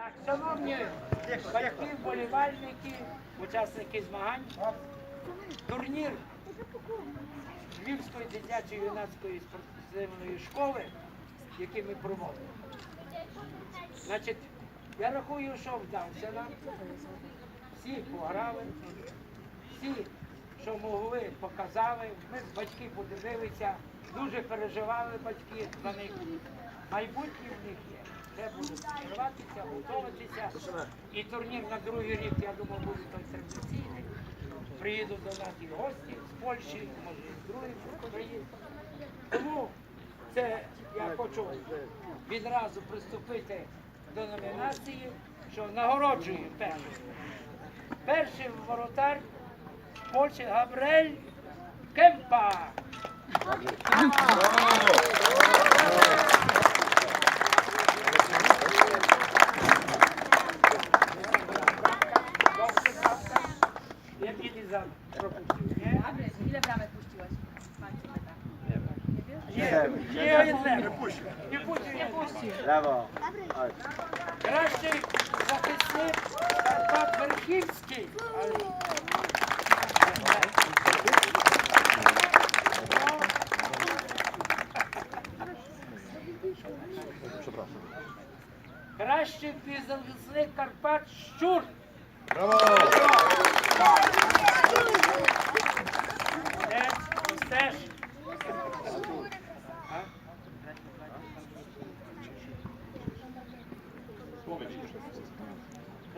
Так, шановні батьки, вболівальники, учасники змагань, турнір Львівської дитячої юнацької спортивної школи, який ми проводимо. Значить, я рахую, що вдався нам. Всі пограли, всі, що могли, показали. Ми батьки подивилися, дуже переживали батьки за них. Майбутнє в них є. Це будуть тренуватися, готуватися. І турнір на другий рік, я думаю, буде той традиційний. Приїдуть до нас і гості з Польщі, може і з других країн. Тому це я хочу відразу приступити до номінації, що нагороджую першим. Перший воротар Польщі Габрель Кемпа. Не. Brawo. Кращий захисник Карпат Верхівський. Кращий захисник Карпат Щур. Теж, теж. А?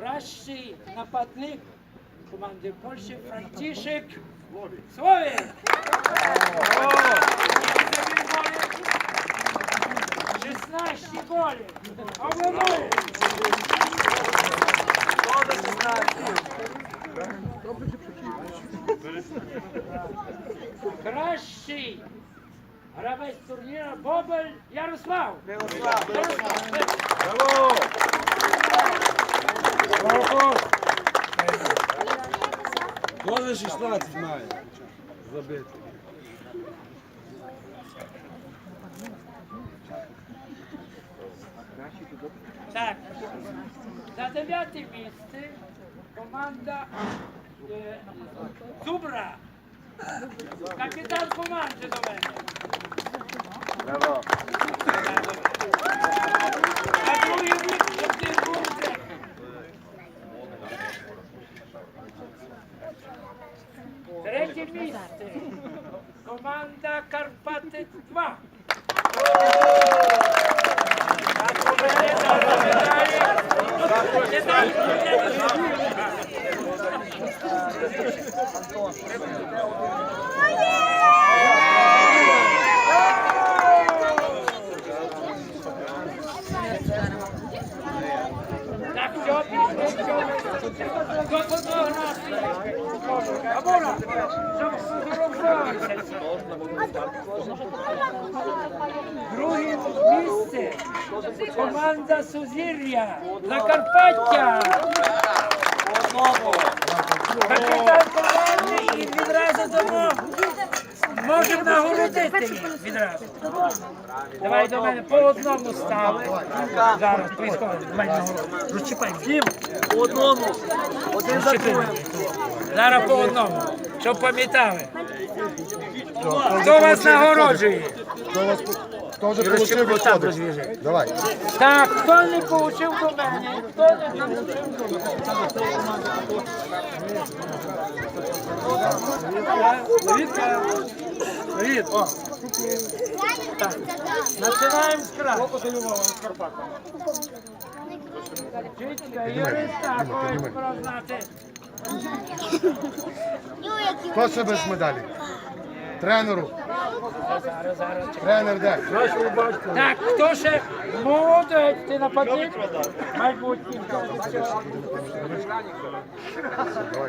Кращий нападник команди Польщі Франтішек Словін. Шістнадцять голів. Обладнує. Кращий гравець турніру Бобель Ярослав. Ярослав. Кожен 16 має забити. Так, за дев'яте місце команда е, Зубра. Капітан команди до мене. Brawo. А другий рік один був це. Третє місце. Команда Карпати 2. Друге місце. Команда Сузір'я. Закарпаття. Капітан команди і відразу дамо. Можемо нагородити відразу. Давай до мене по одному стави. Зараз нагороду. Розчіпай. Всім Po одному. Один за другим. Зараз по одному, щоб пам'ятали. Хто вас нагороджує? Хто вас хто вже получив виходить? Давай. Так, хто не получив до мене, хто не получив до мене. Привіт. О. Так. Починаємо з краю. Чичка. Хто ще без медалі? Тренеру. Тренер де? Так, хто ще молодець, ти нападник? Майбутній.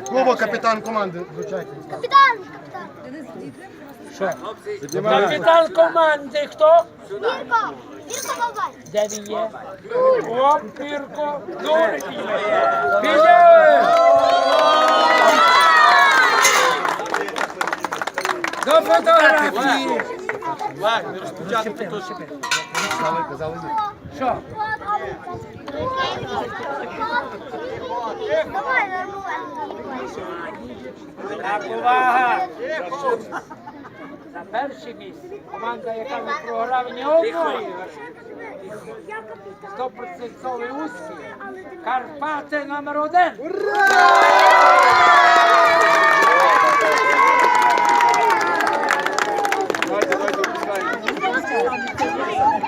Клубо капітан команди. Капітан! Що? Капітан команди хто? Вірко! Вірко Бабай! Де він є? О, Пірко, Дурки. Фотографії. Казали, казали ні. Що? Давай. Так, увага! На перше місце команда, яка не програла ні одної. Стопроцентовий успіх. Карпати номер один. Ура!